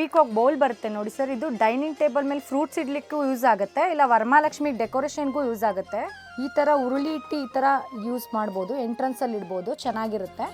Peacock bowl ಬರುತ್ತೆ ನೋಡಿ sir. ಇದು ಡೈನಿಂಗ್ ಟೇಬಲ್ ಮೇಲೆ ಫ್ರೂಟ್ಸ್ ಇಡ್ಲಿಕ್ಕೂ ಯೂಸ್ ಆಗುತ್ತೆ, ಇಲ್ಲ ವರಮಹಾಲಕ್ಷ್ಮಿ ಡೆಕೋರೇಷನ್ಗೂ ಯೂಸ್ ಆಗುತ್ತೆ. ಈ ಥರ ಉರುಳಿ ಇಟ್ಟು ಈ ಥರ ಯೂಸ್ ಮಾಡ್ಬೋದು, ಎಂಟ್ರೆನ್ಸಲ್ಲಿ ಇಡ್ಬೋದು, ಚೆನ್ನಾಗಿರುತ್ತೆ.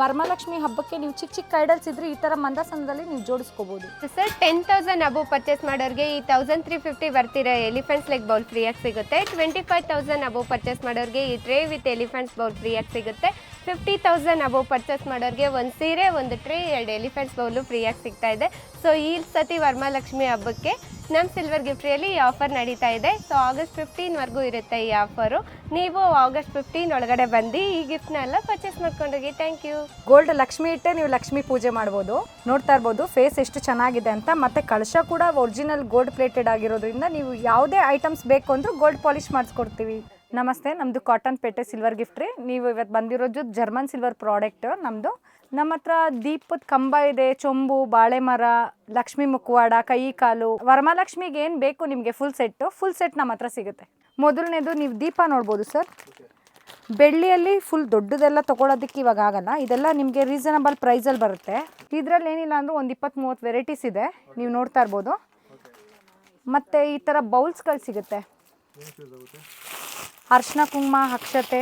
ವರಮಹಾಲಕ್ಷ್ಮಿ ಹಬ್ಬಕ್ಕೆ ನೀವು ಚಿಕ್ಕ ಚಿಕ್ಕ ಐಡಲ್ಸ್ ಇದ್ರೆ ಈ ಥರ ಮಂದಸನದಲ್ಲಿ ನೀವು ಜೋಡಿಸ್ಕೋಬೋದು. Sir ten thousand above purchase ಮಾಡೋರಿಗೆ ಈ ತೌಸಂಡ್ ತ್ರೀ ಫಿಫ್ಟಿ ಬರ್ತಿರೋ ಎಲಿಫೆಂಟ್ಸ್ ಲೆಗ್ ಬೌಲ್ ಫ್ರೀಯಾಗಿ ಸಿಗುತ್ತೆ. Twenty five thousand above purchase ಮಾಡೋರಿಗೆ ಈ ಟ್ರೇ ವಿತ್ ಎಲಿಫೆಂಟ್ಸ್ ಬೌಲ್ ಫ್ರೀಯಾಗಿ ಸಿಗುತ್ತೆ. ಫಿಫ್ಟಿ ತೌಸಂಡ್ ಅಬೋ ಪರ್ಚೇಸ್ ಮಾಡೋರಿಗೆ ಒಂದು ಸೀರೆ, ಒಂದು ಟ್ರೇ ಎರಡು ಎಲಿಫೆಂಟ್ಸ್ ಬೌಲು ಫ್ರೀಯಾಗಿ ಸಿಗ್ತಾ ಇದೆ. ಸೊ ಈ ಸತಿ ವರಮಹಾಲಕ್ಷ್ಮಿ ಹಬ್ಬಕ್ಕೆ ನಮ್ಮ ಸಿಲ್ವರ್ ಗಿಫ್ಟ್ರಿಯಲ್ಲಿ ಈ ಆಫರ್ ನಡೀತಾ ಇದೆ. ಸೊ ಆಗಸ್ಟ್ ಫಿಫ್ಟೀನ್ವರೆಗೂ ಇರುತ್ತೆ ಈ ಆಫರು ನೀವು ಆಗಸ್ಟ್ ಫಿಫ್ಟೀನ್ ಒಳಗಡೆ ಬಂದು ಈ ಗಿಫ್ಟ್ನ ಎಲ್ಲ ಪರ್ಚೇಸ್ ಮಾಡ್ಕೊಂಡೋಗಿ ಥ್ಯಾಂಕ್ ಯು ಗೋಲ್ಡ್ ಲಕ್ಷ್ಮಿ ಇಟ್ಟೆ ನೀವು ಲಕ್ಷ್ಮಿ ಪೂಜೆ ಮಾಡ್ಬೋದು. ನೋಡ್ತಾ ಇರ್ಬೋದು ಫೇಸ್ ಎಷ್ಟು ಚೆನ್ನಾಗಿದೆ ಅಂತ. ಮತ್ತೆ ಕಳಶ ಕೂಡ ಒರಿಜಿನಲ್ ಗೋಲ್ಡ್ ಪ್ಲೇಟೆಡ್ ಆಗಿರೋದ್ರಿಂದ ನೀವು ಯಾವುದೇ ಐಟಮ್ಸ್ ಬೇಕು ಅಂದ್ರೂ ಗೋಲ್ಡ್ ಪಾಲಿಶ್ ಮಾಡಿಸ್ಕೊಡ್ತೀವಿ. ನಮಸ್ತೆ ನಮ್ಮದು ಕಾಟನ್ ಪೇಟೆ ಸಿಲ್ವರ್ ಗಿಫ್ಟ್ ರೀ. ನೀವು ಇವತ್ತು ಬಂದಿರೋದು ಜರ್ಮನ್ ಸಿಲ್ವರ್ ಪ್ರಾಡಕ್ಟ್ ನಮ್ಮದು ನಮ್ಮ ಹತ್ರ ದೀಪದ ಕಂಬ ಇದೆ, ಚೊಂಬು ಬಾಳೆ ಮರ ಲಕ್ಷ್ಮಿ ಮುಖವಾಡ ಕೈ ಕಾಲು ವರಮಹಾಲಕ್ಷ್ಮಿಗೆ ಏನು ಬೇಕು ನಿಮಗೆ ಫುಲ್ ಸೆಟ್ಟು ಫುಲ್ ಸೆಟ್ ನಮ್ಮ ಹತ್ರ ಸಿಗುತ್ತೆ. ಮೊದಲನೇದು ನೀವು ದೀಪ ನೋಡ್ಬೋದು ಸರ್ ಬೆಳ್ಳಿಯಲ್ಲಿ ಫುಲ್ ದೊಡ್ಡದೆಲ್ಲ ತೊಗೊಳೋದಕ್ಕೆ ಇವಾಗ ಆಗಲ್ಲ. ಇದೆಲ್ಲ ನಿಮಗೆ ರೀಸನಬಲ್ ಪ್ರೈಸಲ್ಲಿ ಬರುತ್ತೆ. ಇದರಲ್ಲಿ ಏನಿಲ್ಲ ಅಂದರೂ ಒಂದು ಇಪ್ಪತ್ತು ಮೂವತ್ತು ವೆರೈಟೀಸ್ ಇದೆ. ನೀವು ನೋಡ್ತಾ ಇರ್ಬೋದು. ಮತ್ತು ಈ ಥರ ಬೌಲ್ಸ್ಗಳು ಸಿಗುತ್ತೆ. ಅರ್ಶಿನ ಕುಂಕುಮ ಅಕ್ಷತೆ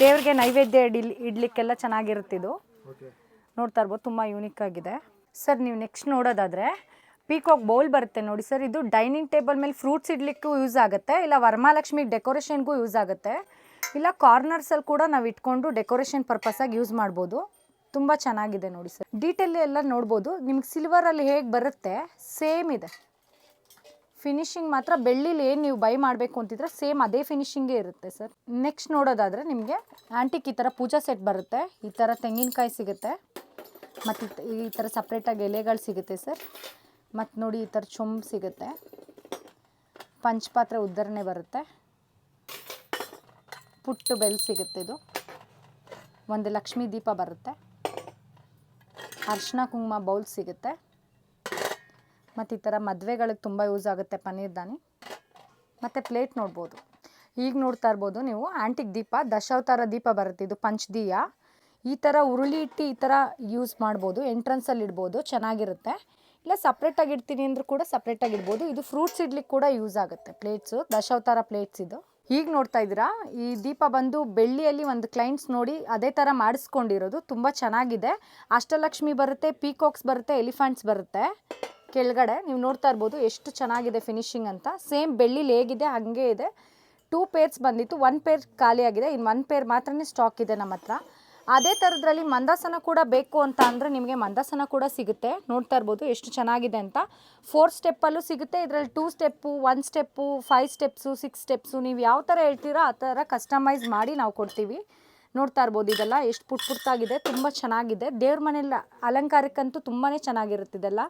ದೇವ್ರಿಗೆ ನೈವೇದ್ಯ ಇಡಲಿ ಇಡ್ಲಿಕ್ಕೆಲ್ಲ ಚೆನ್ನಾಗಿರುತ್ತಿದ್ದು ನೋಡ್ತಾ ಇರ್ಬೋದು ತುಂಬ ಯೂನಿಕ್ ಆಗಿದೆ. ಸರ್ ನೀವು ನೆಕ್ಸ್ಟ್ ನೋಡೋದಾದರೆ ಪೀಕಾಕ್ ಬೌಲ್ ಬರುತ್ತೆ ನೋಡಿ ಸರ್ ಇದು ಡೈನಿಂಗ್ ಟೇಬಲ್ ಮೇಲೆ ಫ್ರೂಟ್ಸ್ ಇಡ್ಲಿಕ್ಕೂ ಯೂಸ್ ಆಗುತ್ತೆ ಇಲ್ಲ ವರಮಹಾಲಕ್ಷ್ಮಿ ಡೆಕೋರೇಷನ್ಗೂ ಯೂಸ್ ಆಗುತ್ತೆ. ಇಲ್ಲ ಕಾರ್ನರ್ಸಲ್ಲಿ ಕೂಡ ನಾವು ಇಟ್ಕೊಂಡು ಡೆಕೋರೇಷನ್ ಪರ್ಪಸ್ಸಾಗಿ ಯೂಸ್ ಮಾಡ್ಬೋದು. ತುಂಬ ಚೆನ್ನಾಗಿದೆ ನೋಡಿ ಸರ್ ಡೀಟೇಲ್ ಎಲ್ಲ ನೋಡ್ಬೋದು. ನಿಮ್ಗೆ ಸಿಲ್ವರಲ್ಲಿ ಹೇಗೆ ಬರುತ್ತೆ ಸೇಮ್ ಇದೆ. ಫಿನಿಶಿಂಗ್ ಮಾತ್ರ ಬೆಳ್ಳಿಲಿ ಏನು ನೀವು ಬೈ ಮಾಡಬೇಕು ಅಂತಿದ್ರೆ ಸೇಮ್ ಅದೇ ಫಿನಿಶಿಂಗೇ ಇರುತ್ತೆ ಸರ್ ನೆಕ್ಸ್ಟ್ ನೋಡೋದಾದರೆ ನಿಮಗೆ ಆ್ಯಂಟಿಕ್ ಈ ಥರ ಪೂಜಾ ಸೆಟ್ ಬರುತ್ತೆ. ಈ ಥರ ತೆಂಗಿನಕಾಯಿ ಸಿಗುತ್ತೆ. ಮತ್ತು ಈ ಥರ ಸಪ್ರೇಟಾಗಿ ಎಲೆಗಳು ಸಿಗುತ್ತೆ ಸರ್ ಮತ್ತು ನೋಡಿ ಈ ಥರ ಚೊಂಬು ಸಿಗುತ್ತೆ. ಪಂಚಪಾತ್ರೆ ಉದ್ದರಣೆ ಬರುತ್ತೆ. ಪುಟ್ಟು ಬೆಲ್ ಸಿಗುತ್ತೆ ಇದು. ಒಂದು ಲಕ್ಷ್ಮೀ ದೀಪ ಬರುತ್ತೆ. ಅರ್ಶಿನ ಕುಂಕುಮ ಬೌಲ್ ಸಿಗುತ್ತೆ. ಮತ್ತು ಈ ಥರ ಮದುವೆಗಳಿಗೆ ತುಂಬ ಯೂಸ್ ಆಗುತ್ತೆ ಪನ್ನೀರ್ ದಾನಿ. ಮತ್ತು ಪ್ಲೇಟ್ ನೋಡ್ಬೋದು. ಈಗ ನೋಡ್ತಾ ಇರ್ಬೋದು ನೀವು ಆ್ಯಂಟಿಕ್ ದೀಪ, ದಶಾವತಾರ ದೀಪ ಬರುತ್ತೆ ಇದು ಪಂಚದೀಯ ಈ ಥರ ಉರುಳಿ ಇಟ್ಟು ಈ ಥರ ಯೂಸ್ ಮಾಡ್ಬೋದು ಎಂಟ್ರೆನ್ಸಲ್ಲಿ ಇಡ್ಬೋದು, ಚೆನ್ನಾಗಿರುತ್ತೆ. ಇಲ್ಲ ಸಪ್ರೇಟಾಗಿ ಇಡ್ತೀನಿ ಅಂದರೂ ಕೂಡ ಸಪ್ರೇಟಾಗಿ ಇಡ್ಬೋದು. ಇದು ಫ್ರೂಟ್ಸ್ ಇಡ್ಲಿಕ್ಕೆ ಕೂಡ ಯೂಸ್ ಆಗುತ್ತೆ ಪ್ಲೇಟ್ಸು ದಶಾವತಾರ ಪ್ಲೇಟ್ಸ್ ಇದು. ಈಗ ನೋಡ್ತಾ ಇದ್ದೀರಾ? ಈ ದೀಪ ಬಂದು ಬೆಳ್ಳಿಯಲ್ಲಿ ಒಂದು ಕ್ಲೈಂಟ್ಸ್ ನೋಡಿ ಅದೇ ಥರ ಮಾಡಿಸ್ಕೊಂಡಿರೋದು, ತುಂಬ ಚೆನ್ನಾಗಿದೆ. ಅಷ್ಟಲಕ್ಷ್ಮಿ ಬರುತ್ತೆ ಪೀಕಾಕ್ಸ್ ಬರುತ್ತೆ ಎಲಿಫೆಂಟ್ಸ್ ಬರುತ್ತೆ. ಕೆಳಗಡೆ, ನೀವು ನೋಡ್ತಾ ಇರ್ಬೋದು ಎಷ್ಟು ಚೆನ್ನಾಗಿದೆ ಫಿನಿಶಿಂಗ್ ಅಂತ. ಸೇಮ್ ಬೆಳ್ಳಿಲಿ ಹೇಗಿದೆ ಹಾಗೆ ಇದೆ. ಟೂ ಪೇರ್ಸ್ ಬಂದಿತ್ತು ಒನ್ ಪೇರ್ ಖಾಲಿಯಾಗಿದೆ ಇನ್ನು ಒನ್ ಪೇರ್ ಮಾತ್ರ ಸ್ಟಾಕ್ ಇದೆ ನಮ್ಮ ಹತ್ರ. ಅದೇ ಥರದ್ರಲ್ಲಿ ಮಂದಾಸನ ಕೂಡ ಬೇಕು ಅಂತ ಅಂದರೆ ನಿಮಗೆ ಮಂದಾಸನ ಕೂಡ ಸಿಗುತ್ತೆ. ನೋಡ್ತಾ ಇರ್ಬೋದು ಎಷ್ಟು ಚೆನ್ನಾಗಿದೆ ಅಂತ. ಫೋರ್ ಸ್ಟೆಪ್ಪಲ್ಲೂ ಸಿಗುತ್ತೆ, ಇದರಲ್ಲಿ two step one step five steps six steps ನೀವು ಯಾವ ಥರ ಹೇಳ್ತೀರೋ ಆ ಥರ ಕಸ್ಟಮೈಸ್ ಮಾಡಿ ನಾವು ಕೊಡ್ತೀವಿ. ನೋಡ್ತಾ ಇರ್ಬೋದು ಇದೆಲ್ಲ. ಎಷ್ಟು ಪುಟ್ ಪುಟ್ಟಾಗಿದೆ, ತುಂಬ ಚೆನ್ನಾಗಿದೆ. ದೇವ್ರ ಮನೆಯಲ್ಲ ಅಲಂಕಾರಕ್ಕಂತೂ ತುಂಬಾ ಚೆನ್ನಾಗಿರುತ್ತೆ ಇದೆಲ್ಲ.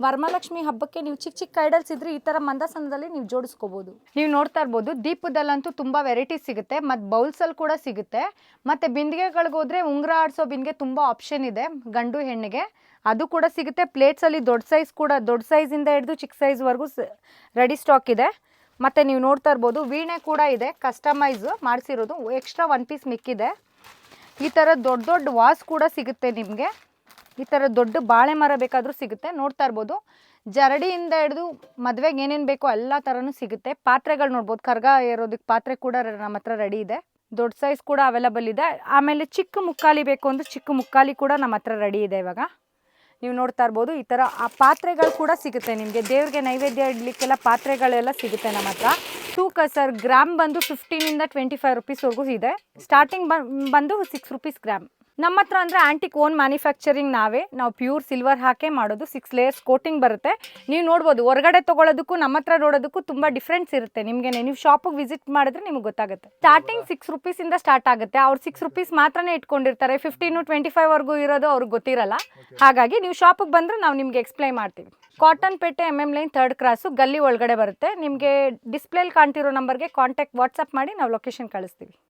ವರಮಹಾಲಕ್ಷ್ಮಿ ಹಬ್ಬಕ್ಕೆ ನೀವು ಚಿಕ್ಕ ಚಿಕ್ಕ ಐಡಲ್ಸ್ ಇದ್ರೆ ಈ ಥರ ಮಂದಸನದಲ್ಲಿ ನೀವು ಜೋಡಿಸ್ಕೋಬೋದು. ನೀವು ನೋಡ್ತಾ ಇರ್ಬೋದು, ದೀಪದಲ್ಲಂತೂ ತುಂಬ ವೆರೈಟಿ ಸಿಗುತ್ತೆ. ಮತ್ತು ಬೌಲ್ಸಲ್ಲಿ ಕೂಡ ಸಿಗುತ್ತೆ. ಮತ್ತು ಬಿಂದಿಗೆಗಳಿಗೆ ಹೋದರೆ ಉಂಗುರ ಆಡಿಸೋ ಬಿಂದಿಗೆ ತುಂಬ ಆಪ್ಷನ್ ಇದೆ, ಗಂಡು ಹೆಣ್ಣಿಗೆ. ಅದು ಕೂಡ ಸಿಗುತ್ತೆ. ಪ್ಲೇಟ್ಸಲ್ಲಿ ದೊಡ್ಡ ಸೈಜ್ ಕೂಡ, ದೊಡ್ಡ ಸೈಜಿಂದ ಹಿಡಿದು ಚಿಕ್ಕ ಸೈಜ್ವರೆಗೂ ರೆಡಿ ಸ್ಟಾಕ್ ಇದೆ. ಮತ್ತು ನೀವು ನೋಡ್ತಾ ಇರ್ಬೋದು, ವೀಣೆ ಕೂಡ ಇದೆ. ಕಸ್ಟಮೈಸ್ ಮಾಡಿಸಿರೋದು. ಎಕ್ಸ್ಟ್ರಾ ಒನ್ ಪೀಸ್ ಮಿಕ್ಕಿದೆ ಈ ಥರ ದೊಡ್ಡ ದೊಡ್ಡ ವಾಸ್ ಕೂಡ ಸಿಗುತ್ತೆ ನಿಮಗೆ. ಈ ಥರ ದೊಡ್ಡ ಬಾಳೆ ಮರ ಬೇಕಾದರೂ ಸಿಗುತ್ತೆ. ನೋಡ್ತಾ ಇರ್ಬೋದು. ಜರಡಿಯಿಂದ ಹಿಡಿದು ಮದುವೆಗೆ ಏನೇನು ಬೇಕೋ ಎಲ್ಲ ಥರನೂ ಸಿಗುತ್ತೆ. ಪಾತ್ರೆಗಳು ನೋಡ್ಬೋದು. ಕರ್ಗ ಇರೋದಕ್ಕೆ ಪಾತ್ರೆ ಕೂಡ ನಮ್ಮ ಹತ್ರ ರೆಡಿ ಇದೆ. ದೊಡ್ಡ ಸೈಜ್ ಕೂಡ ಅವೈಲಬಲ್ ಇದೆ. ಆಮೇಲೆ ಚಿಕ್ಕ ಮುಕ್ಕಾಲಿ ಬೇಕು ಅಂದರೆ ಚಿಕ್ಕ ಮುಕ್ಕಾಲಿ ಕೂಡ ನಮ್ಮ ಹತ್ರ ರೆಡಿ ಇದೆ ಇವಾಗ. ನೀವು ನೋಡ್ತಾ ಇರ್ಬೋದು, ಈ ಥರ ಆ ಪಾತ್ರೆಗಳು ಕೂಡ ಸಿಗುತ್ತೆ ನಿಮಗೆ. ದೇವ್ರಿಗೆ ನೈವೇದ್ಯ ಇಡಲಿಕ್ಕೆಲ್ಲ ಪಾತ್ರೆಗಳೆಲ್ಲ ಸಿಗುತ್ತೆ ನಮ್ಮ ಹತ್ರ. ತೂಕ ಸರ್, ಗ್ರಾಮ್ ಬಂದು ಫಿಫ್ಟೀನಿಂದ ಟ್ವೆಂಟಿ ಫೈವ್ ರುಪೀಸ್ವರೆಗೂ ಇದೆ. ಸ್ಟಾರ್ಟಿಂಗ್ ಬಂದು ಸಿಕ್ಸ್ ರುಪೀಸ್ ಗ್ರಾಮ್. ನಮ್ಮ ಹತ್ರ ಅಂದರೆ ಆಂಟಿಕ್ ಓನ್ ಮ್ಯಾನುಫ್ಯಾಕ್ಚರಿಂಗ್ ನಾವೇ. ನಾವು ಪ್ಯೂರ್ ಸಿಲ್ವರ್ ಹಾಕೇ ಮಾಡೋದು. ಸಿಕ್ಸ್ ಲೇಯರ್ಸ್ ಕೋಟಿಂಗ್ ಬರುತ್ತೆ. ನೀವು ನೋಡ್ಬೋದು, ಹೊರಗಡೆ ತೊಗೊಳೋದಕ್ಕೂ ನಮ್ಮ ಹತ್ರ ನೋಡೋದಕ್ಕೂ ತುಂಬ ಡಿಫ್ರೆನ್ಸ್ ಇರುತ್ತೆ ನಿಮಗೆ ನೀವು ಶಾಪಿಗೆ ವಿಸಿಟ್ ಮಾಡಿದ್ರೆ ನಿಮ್ಗೆ ಗೊತ್ತಾಗುತ್ತೆ. ಸ್ಟಾರ್ಟಿಂಗ್ ಸಿಕ್ಸ್ ರುಪೀಸಿಂದ ಸ್ಟಾರ್ಟ್ ಆಗುತ್ತೆ. ಅವ್ರು ಸಿಕ್ಸ್ ರುಪೀಸ್ ಮಾತ್ರನೇ ಇಟ್ಕೊಂಡಿರ್ತಾರೆ. ಫಿಫ್ಟೀನು ಟ್ವೆಂಟಿ ಫೈವ್ವರೆಗೂ ಇರೋದು ಅವ್ರಿಗೆ ಗೊತ್ತಿರಲ್ಲ. ಹಾಗಾಗಿ ನೀವು ಶಾಪಿಗೆ ಬಂದರೆ ನಾವು ನಿಮಗೆ ಎಕ್ಸ್ಪ್ಲೈನ್ ಮಾಡ್ತೀವಿ. Cottonpet M M line third cross ಗಲ್ಲಿ ಒಳಗಡೆ ಬರುತ್ತೆ. ನಿಮಗೆ ಡಿಸ್ಪ್ಲೇಲಿ ಕಾಣ್ತಿರೋ ನಂಬರ್ಗೆ ಕಾಂಟ್ಯಾಕ್ಟ್ ವಾಟ್ಸಪ್ ಮಾಡಿ ನಾವು ಲೊಕೇಶನ್ ಕಳಿಸ್ತೀವಿ.